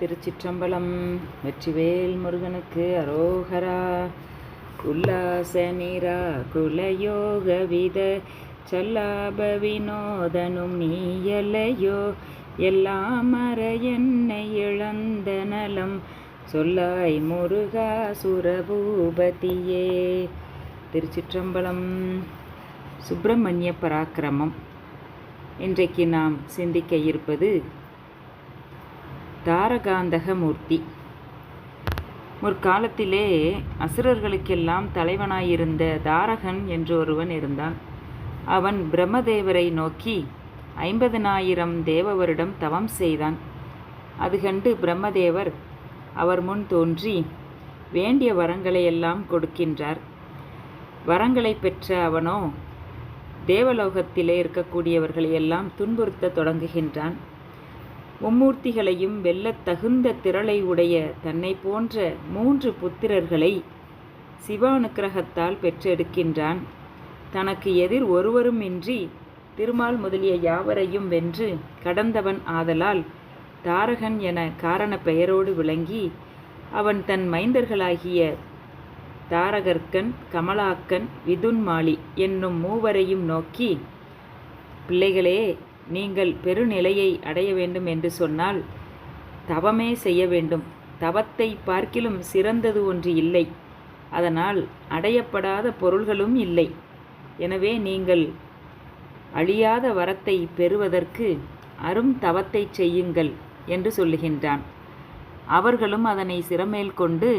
திருச்சிற்றம்பலம் வெற்றிவேல் முருகனுக்கு அரோகரா. உல்லாச நீரா குலயோக வித சல்லாப வினோதனும் நீயலையோ. எல்லாம் மற என்னை இழந்த நலம் சொல்லாய் முருகா சுரபூபதியே. திருச்சிற்றம்பலம் சுப்பிரமணிய பராக்கிரமம். இன்றைக்கு நாம் சிந்திக்க இருப்பது தாரகாந்தக மூர்த்தி முற்காலத்திலே அசுரர்களுக்கெல்லாம் தலைவனாயிருந்த தாரகன் என்று ஒருவன் இருந்தான். அவன் பிரம்மதேவரை நோக்கி ஐம்பதனாயிரம் தேவவரிடம் தவம் செய்தான். அது கண்டு பிரம்மதேவர் அவர் முன் தோன்றி வேண்டிய வரங்களை எல்லாம் கொடுக்கின்றார். வரங்களை பெற்ற அவனோ தேவலோகத்திலே இருக்கக்கூடியவர்களை எல்லாம் துன்புறுத்த தொடங்குகின்றான். மும்மூர்த்திகளையும் வெல்லத் தகுந்த திரளை உடைய தன்னை போன்ற மூன்று புத்திரர்களை சிவானுக்கிரகத்தால் பெற்றெடுக்கின்றான். தனக்கு எதிர் ஒருவரும் இன்றி திருமால் முதலிய யாவரையும் வென்று கடந்தவன் ஆதலால் தாரகன் என காரண பெயரோடு விளங்கி அவன் தன் மைந்தர்களாகிய தாரகர்க்கன் கமலாக்கன் விதுன்மாலி என்னும் மூவரையும் நோக்கி பிள்ளைகளே நீங்கள் பெருநிலையை அடைய வேண்டும் என்று சொன்னால் தவமே செய்ய வேண்டும். தவத்தை பார்க்கிலும் சிறந்தது ஒன்று இல்லை. அதனால் அடையப்படாத பொருள்களும் இல்லை. எனவே நீங்கள் அழியாத வரத்தை பெறுவதற்கு அரும் தவத்தை செய்யுங்கள் என்று சொல்லுகின்றான். அவர்களும் அதனை சிறமேல் கொண்டு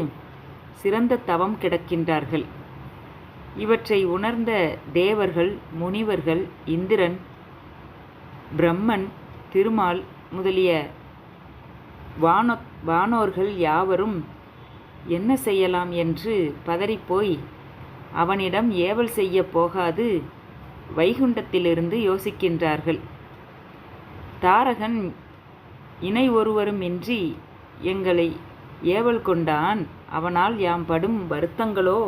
சிறந்த தவம் கிடக்கின்றார்கள். இவற்றை உணர்ந்த தேவர்கள் முனிவர்கள் இந்திரன் பிரம்மன் திருமால் முதலிய வானோ வானோர்கள் யாவரும் என்ன செய்யலாம் என்று பதறிப்போய் அவனிடம் ஏவல் செய்ய போகாது வைகுண்டத்திலிருந்து யோசிக்கின்றார்கள். தாரகன் இணை ஒருவரும் இன்றி எங்களை ஏவல் கொண்டான் அவனால் யாம் படும் வருத்தங்களோ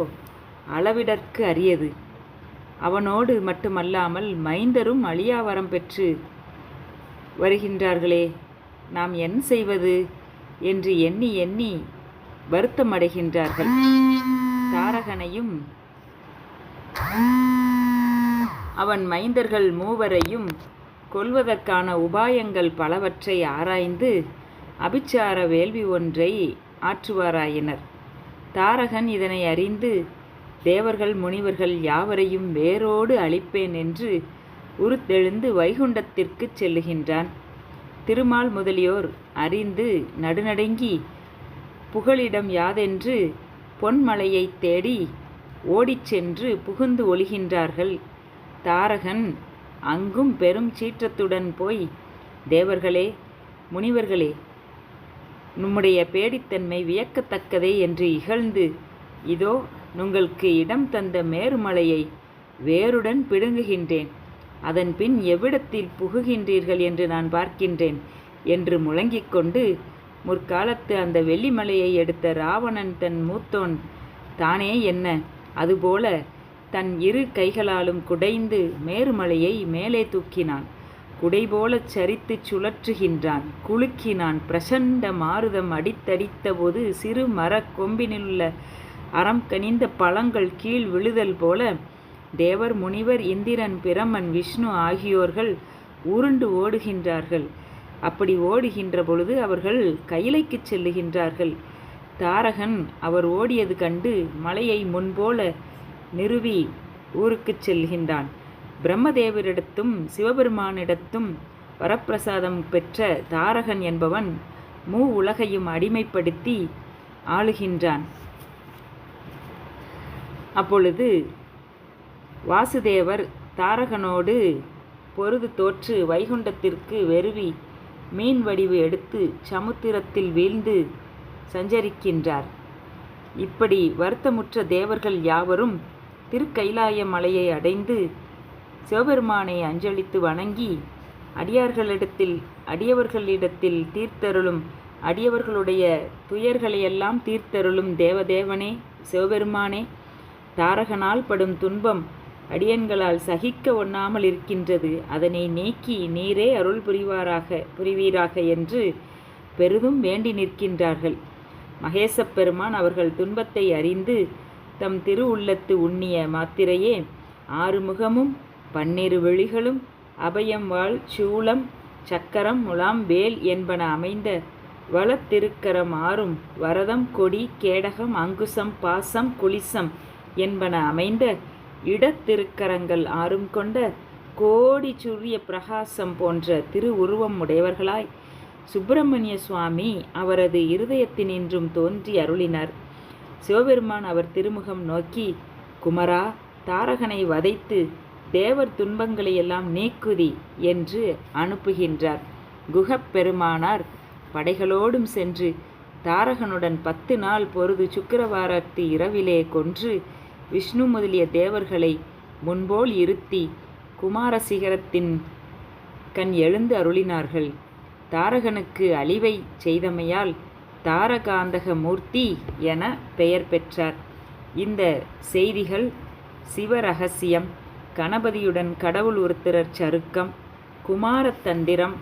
அளவிடற்கு அரியது. அவனோடு மட்டுமல்லாமல் மைந்தரும் அழியாவரம் பெற்று வருகின்றார்களே நாம் என்ன செய்வது? என்று எண்ணி எண்ணி வருத்தமடைகின்றார்கள். தாரகனையும் அவன் மைந்தர்கள் மூவரையும் கொல்வதற்கான உபாயங்கள் பலவற்றை ஆராய்ந்து அபிச்சார வேள்வி ஒன்றை ஆற்றுவாராயினர். தாரகன் இதனை அறிந்து தேவர்கள் முனிவர்கள் யாவரையும் வேரோடு அழிப்பேன் என்று உருத்தெழுந்து வைகுண்டத்திற்கு செல்லுகின்றான். திருமால் முதலியோர் அறிந்து நடுநடுங்கி புகழிடம் யாதென்று பொன்மலையை தேடி ஓடிச் சென்று புகுந்து ஒளிகின்றார்கள். தாரகன் அங்கும் பெரும் சீற்றத்துடன் போய் தேவர்களே முனிவர்களே நம்முடைய பேடித்தன்மை வியக்கத்தக்கதே என்று இகழ்ந்து இதோ உங்களுக்கு இடம் தந்த மேருமலையை வேருடன் பிடுங்குகின்றேன். அதன் பின் எவ்விடத்தில் புகுகின்றீர்கள் என்று நான் பார்க்கின்றேன் என்று முழங்கிக் கொண்டு முற்காலத்து அந்த வெள்ளிமலையை எடுத்த ராவணன் தன் மூத்தோன் தானே என்ன? அதுபோல தன் இரு கைகளாலும் குடைந்து மேருமலையை மேலே தூக்கினான். குடைபோலச் சரித்துச் சுழற்றுகின்றான். குலுக்கினான். பிரசண்ட மாருதம் அடித்தடித்தபோது சிறு மரக் கொம்பினுள்ள அறம் கனிந்த பழங்கள் கீழ் விழுதல் போல தேவர் முனிவர் இந்திரன் பிரமன் விஷ்ணு ஆகியோர்கள் உருண்டு ஓடுகின்றார்கள். அப்படி ஓடுகின்ற பொழுது அவர்கள் கைலைக்குச் செல்லுகின்றார்கள். தாரகன் அவர் ஓடியது கண்டு மலையை முன்போல நிறுவி ஊருக்குச் செல்கின்றான். பிரம்மதேவரிடத்தும் சிவபெருமானிடத்தும் வரப்பிரசாதம் பெற்ற தாரகன் என்பவன் மூ உலகையும் அடிமைப்படுத்தி ஆளுகின்றான். அப்பொழுது வாசுதேவர் தாரகனோடு பொருது தோற்று வைகுண்டத்திற்கு வெறுவி மீன் வடிவு எடுத்து சமுத்திரத்தில் வீழ்ந்து சஞ்சரிக்கின்றார். இப்படி வருத்தமுற்ற தேவர்கள் யாவரும் திருக்கைலாய மலையை அடைந்து சிவபெருமானை அஞ்சலித்து வணங்கி அடியார்களிடத்தில் அடியவர்களிடத்தில் தீர்த்தருளும் அடியவர்களுடைய துயர்களையெல்லாம் தீர்த்தருளும் தேவதேவனே சிவபெருமானே தாரகனால் படும் துன்பம் அடியன்களால் சகிக்க ஒண்ணாமல் இருக்கின்றது. அதனை நீக்கி நீரே அருள் புரிவாராக புரிவீராக என்று பெரிதும் வேண்டி நிற்கின்றார்கள். மகேசப் பெருமான் அவர்கள் துன்பத்தை அறிந்து தம் திருவுள்ளத்து உண்ணிய மாத்திரையே ஆறுமுகமும் பன்னிரு விழிகளும் அபயம் வாழ் சூலம் சக்கரம் முலாம் வேல் என்பன அமைந்த வளத்திருக்கரம் ஆறும் வரதம் கொடி கேடகம் அங்குசம் பாசம் குளிசம் என்பன அமைந்த இடத்திருக்கரங்கள் ஆறும் கொண்ட கோடி சூரிய பிரகாசம் போன்ற திருவுருவம் உடையவர்களாய் சுப்பிரமணிய சுவாமி அவரது இருதயத்தினின்றும் தோன்றி அருளினார். சிவபெருமான் அவர் திருமுகம் நோக்கி குமரா தாரகனை வதைத்து தேவர் துன்பங்களையெல்லாம் நீக்குதி என்று அனுப்புகின்றார். குகப் பெருமானார் படைகளோடும் சென்று தாரகனுடன் பத்து நாள் பொழுது சுக்கிரவாரத்து இரவிலே கொன்று விஷ்ணு முதலிய தேவர்களை முன்போல் இருத்தி குமாரசிகரத்தின் கண் எழுந்து அருளினார்கள். தாரகனுக்கு அழிவை செய்தமையால் தாரகாந்தக மூர்த்தி என பெயர் பெற்றார். இந்த செய்திகள் சிவரகசியம் கணபதியுடன் கடவுள் உருத்திரர் சருக்கம் குமாரத்தந்திரம்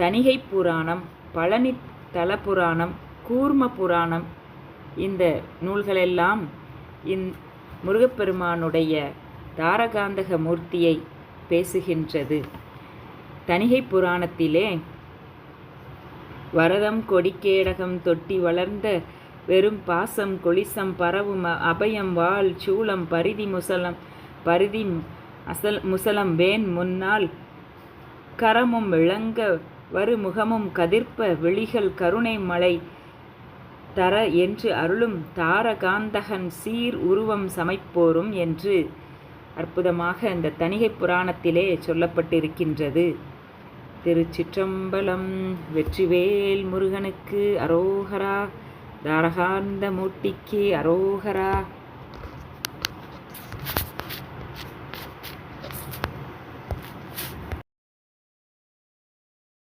தணிகை புராணம் பழனி தலபுராணம் கூர்ம புராணம் இந்த நூல்களெல்லாம் இந் முருகப்பெருமானுடைய தாரகாந்தக மூர்த்தியை பேசுகின்றது. தணிகை புராணத்திலே வரதம் கொடிக்கேடகம் தொட்டி வளர்ந்த வெறும் பாசம் கொலிசம் பரவும் அபயம் வாள் சூலம் பரிதி முசலம் பரிதி அசல் முசலம் வேன் முன்னால் கரமும் விளங்க வருமுகமும் கதிர்ப்ப விழிகள் கருணை மலை தர என்று அருளும் தாரகாந்தகன் சீர் உருவம் சமைப்போரும் என்று அற்புதமாக இந்த தணிகை புராணத்திலே சொல்லப்பட்டிருக்கின்றது. திருச்சிற்றம்பலம் வெற்றிவேல் முருகனுக்கு அரோகரா தாரகாந்த மூர்த்திக்கு அரோகரா